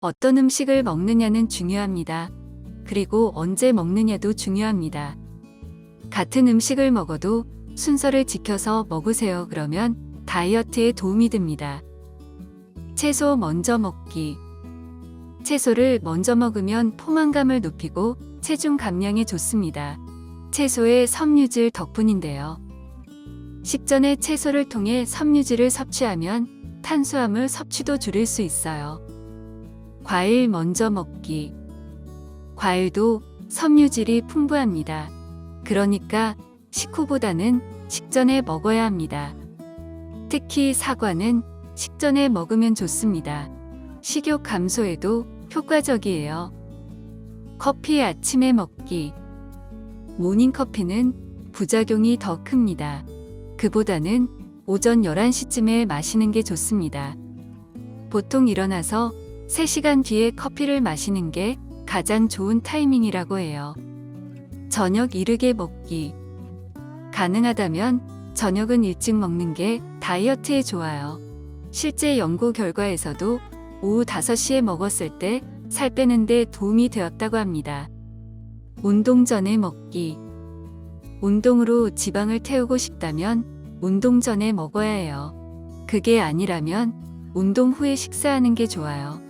어떤 음식을 먹느냐는 중요합니다. 그리고 언제 먹느냐도 중요합니다. 같은 음식을 먹어도 순서를 지켜서 먹으세요. 그러면 다이어트에 도움이 됩니다. 채소 먼저 먹기. 채소를 먼저 먹으면 포만감을 높이고 체중 감량에 좋습니다. 채소의 섬유질 덕분인데요. 식전에 채소를 통해 섬유질을 섭취하면 탄수화물 섭취도 줄일 수 있어요. 과일 먼저 먹기. 과일도 섬유질이 풍부합니다. 그러니까 식후보다는 식전에 먹어야 합니다. 특히 사과는 식전에 먹으면 좋습니다. 식욕 감소에도 효과적이에요. 커피 아침에 먹기. 모닝커피는 부작용이 더 큽니다. 그보다는 오전 11시쯤에 마시는 게 좋습니다. 보통 일어나서 3시간 뒤에 커피를 마시는 게 가장 좋은 타이밍이라고 해요. 저녁 이르게 먹기. 가능하다면 저녁은 일찍 먹는 게 다이어트에 좋아요. 실제 연구 결과에서도 오후 5시에 먹었을 때 살 빼는데 도움이 되었다고 합니다. 운동 전에 먹기. 운동으로 지방을 태우고 싶다면 운동 전에 먹어야 해요. 그게 아니라면 운동 후에 식사하는 게 좋아요.